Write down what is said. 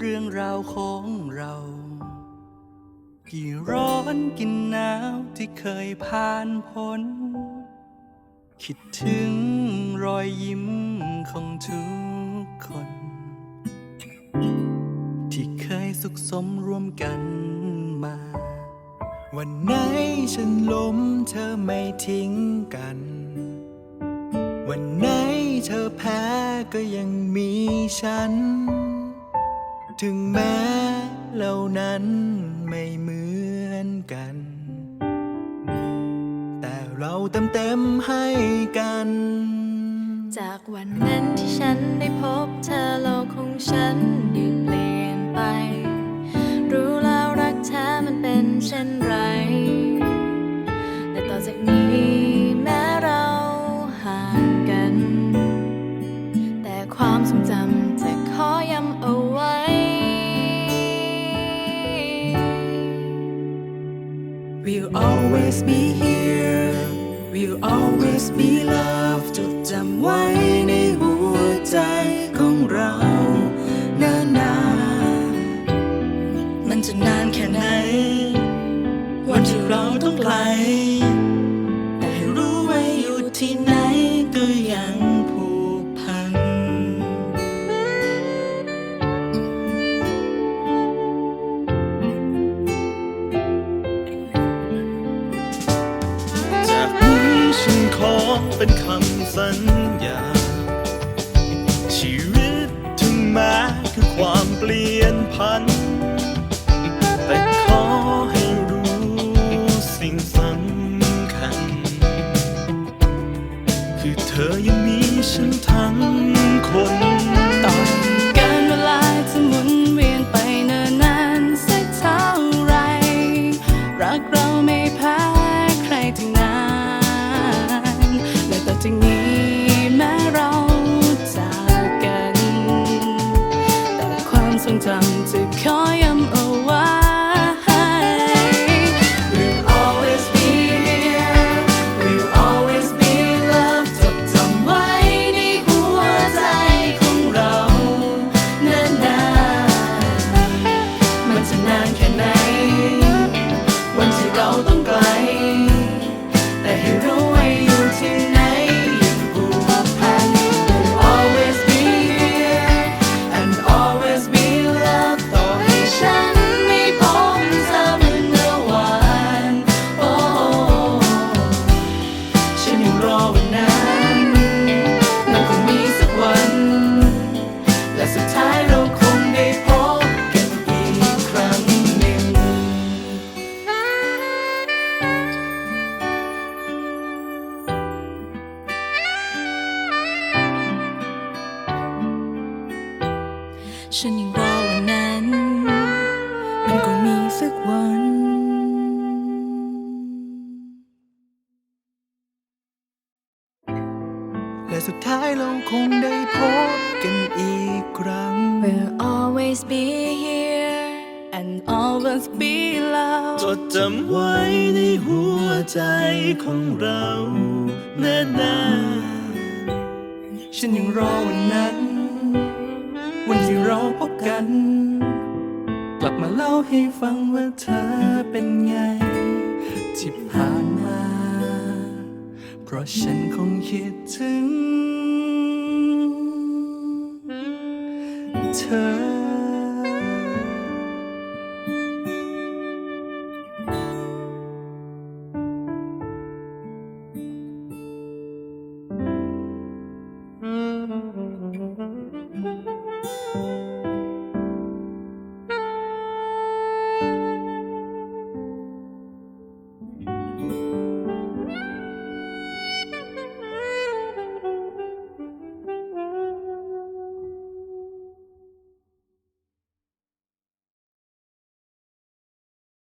เรื่องราวของเรา กี่ร้อนกินหนาวที่เคยผ่านพ้น คิดถึงรอยยิ้มของทุกคน ที่เคยสุขสมร่วมกันมา วันไหนฉันล้มเธอไม่ทิ้งกัน วันไหนเธอแพ้ก็ยังมีฉัน ถึงแม้เหล่านั้นไม่เหมือนกัน แต่เราเต็มเต็มให้กัน จากวันนั้นที่ฉันได้พบเธอโลกของฉันได้เปลี่ยนไป รู้แล้วรักแท้มันเป็นเช่นไร แต่ต่อจากนี้แม้เราห่างกัน แต่ความทรงจำ always be here We'll always be love จดจำไว้ในหัวใจของเรานานๆมันจะนานแค่ไหน วันที่เราต้องไกล พัน แต่ขอให้รู้สิ่งสำคัญ คือเธอยังมีฉันทั้งคนต่อการเวลาจะหมุนเวียนไปเนิ่นนานสักเท่าไร รักเราไม่แพ้ใครทั้งนั้นและต่อจากนี้แม้เราจากกัน แต่ความทรงจำ ฉันยังรอวันนั้น มันคงมีสักวันและสุดท้ายเราคงได้พบกันอีกครั้ง We'll always be here and always be จ loved ดจำไว้ในหัวใจของเรานานๆฉันยังรอวันนั้น วันที่เราพบกัน กลับมาเล่าให้ฟังว่าเธอเป็นไง ที่ผ่านมา เพราะฉันคงคิดถึง เธอ